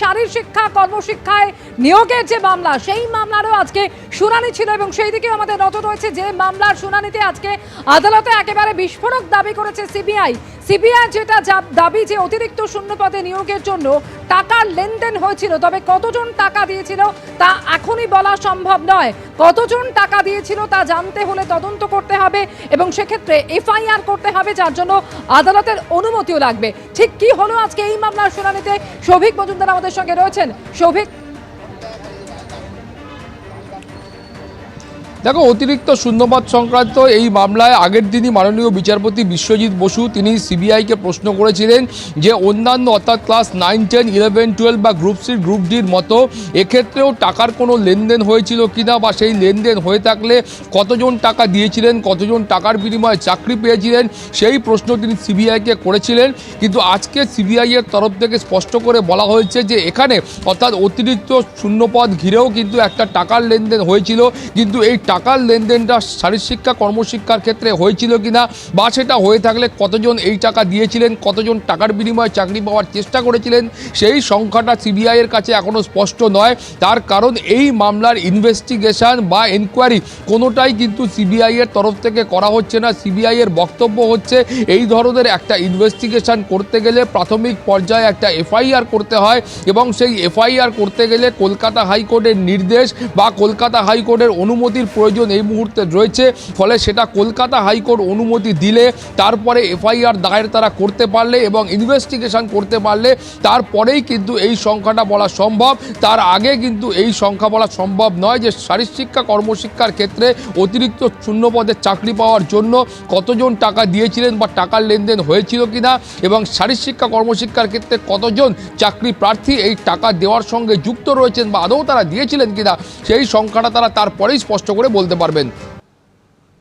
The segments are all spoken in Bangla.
শারীর শিক্ষা, কর্মশিক্ষায় নিয়োগের যে মামলা, সেই মামলারও আজকে শুনানি ছিল এবং সেই দিকে আমাদের নজর রয়েছে যে মামলার শুনানিতে আজকে আদালতে একেবারে বিস্ফোরক দাবি করেছে সিবিআই। সিবিআই যেটা দাবি যে অতিরিক্ত শূন্য পদে নিয়োগের জন্য টাকার লেনদেন হয়েছিল, তবে কতজন টাকা দিয়েছিল তা এখনই বলা সম্ভব নয়। কতজন টাকা দিয়েছিল তা জানতে হলে তদন্ত করতে হবে এবং সেক্ষেত্রে এফআইআর করতে হবে, যার জন্য আদালতের অনুমতিও লাগবে। ঠিক কি হলো আজকে এই মামলার শুনানিতে? সৌভিক মজুমদার, আমাদের সঙ্গে রয়েছেন সৌভিক দেখো, অতিরিক্ত শূন্যপদ সংক্রান্ত এই মামলায় আগের দিনই মাননীয় বিচারপতি বিশ্বজিৎ বসু তিনি সিবিআইকে প্রশ্ন করেছিলেন যে অন্যান্য অর্থাৎ class nine ten eleven twelve বা গ্রুপ সি গ্রুপ ডির মতো এক্ষেত্রেও টাকার কোনো লেনদেন হয়েছিল কিনা বা সেই লেনদেন হয়ে থাকলে কতজন টাকা দিয়েছিলেন, কতজন টাকার বিনিময়ে চাকরি পেয়েছিলেন, সেই প্রশ্ন তিনি সিবিআইকে করেছিলেন। কিন্তু আজকে সিবিআইয়ের তরফ থেকে স্পষ্ট করে বলা হয়েছে যে এখানে অর্থাৎ অতিরিক্ত শূন্যপদ ঘিরেও কিন্তু একটা টাকার লেনদেন হয়েছিল। কিন্তু এই টাকার লেনদেনটা শারীরশিক্ষা, কর্মশিক্ষার ক্ষেত্রে হয়েছিল কিনা বা সেটা হয়ে থাকলে কতজন এই টাকা দিয়েছিলেন, কতজন টাকার বিনিময়ে চাকরি পাওয়ার চেষ্টা করেছিলেন, সেই সংখ্যাটা সিবিআইয়ের কাছে এখনও স্পষ্ট নয়। তার কারণ এই মামলার ইনভেস্টিগেশন বা এনকোয়ারি কোনোটাই কিন্তু সিবিআইয়ের তরফ থেকে করা হচ্ছে না। সিবিআইয়ের বক্তব্য হচ্ছে, এই ধরনের একটা ইনভেস্টিগেশন করতে গেলে প্রাথমিক পর্যায়ে একটা এফআইআর করতে হয় এবং সেই এফআইআর করতে গেলে কলকাতা হাইকোর্টের নির্দেশ বা কলকাতা হাইকোর্টের অনুমতির প্রয়োজন এই মুহূর্তে রয়েছে। ফলে সেটা কলকাতা হাইকোর্ট অনুমতি দিলে, তারপরে এফআইআর দায়ের তারা করতে পারলে এবং ইনভেস্টিগেশন করতে পারলে, তারপরেই কিন্তু এই সংখ্যাটা বলা সম্ভব। তার আগে কিন্তু এই সংখ্যা বলা সম্ভব নয় যে শারীরশিক্ষা, কর্মশিক্ষার ক্ষেত্রে অতিরিক্ত শূন্যপদের চাকরি পাওয়ার জন্য কতজন টাকা দিয়েছিলেন বা টাকার লেনদেন হয়েছিল কিনা এবং শারীরশিক্ষা, কর্মশিক্ষার ক্ষেত্রে কতজন চাকরি প্রার্থী এই টাকা দেওয়ার সঙ্গে যুক্ত রয়েছেন বা আদৌ তারা দিয়েছিলেন কিনা, সেই সংখ্যাটা তারা তারপরেই স্পষ্ট করে বলতে পারবেন।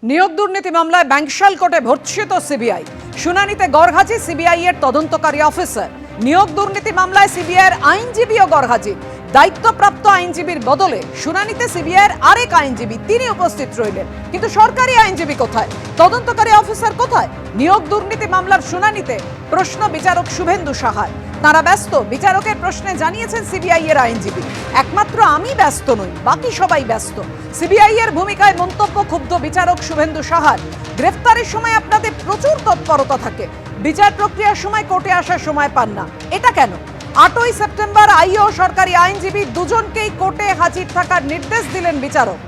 নিয়োগ দুর্নীতি মামলায় ব্যাংকশাল কোর্টে ভর্ৎসিত সিবিআই। শুনানিতে গড়হাজি সিবিআই এর তদন্তকারী অফিসার। নিয়োগ দুর্নীতি মামলায় সিবিআই এর আইনজীবীও গড়হাজি। দায়িত্বপ্রাপ্ত আইনজীবীর বদলে শুনানিতে সিবিআই এর আরেক আইনজীবী তিনি উপস্থিত রইলেন। কিন্তু সরকারি আইনজীবী কোথায়? তদন্তকারী অফিসার কোথায়? নিয়োগ দুর্নীতি মামলার শুনানিতে প্রশ্ন বিচারক শুভেন্দু সাহার তারা ব্যস্ত। বিচারকের প্রশ্নে জানিয়েছেন সিবিআই এর আইনজীবী। একমাত্র আমি ব্যস্ত নই, বাকি সবাই ব্যস্ত। সিবিআই এর ভূমিকায় মন্তব্য ক্ষুব্ধ বিচারক শুভেন্দু সাহার। গ্রেফতারের সময় আপনাদের প্রচুর তৎপরতা থাকে। বিচার প্রক্রিয়ার সময় কোর্টে আসার সময় পান না। এটা কেন? আটই সেপ্টেম্বর আইও সরকারি আইনজীবী দুজনকেই কোর্টে হাজির থাকার নির্দেশ দিলেন বিচারক।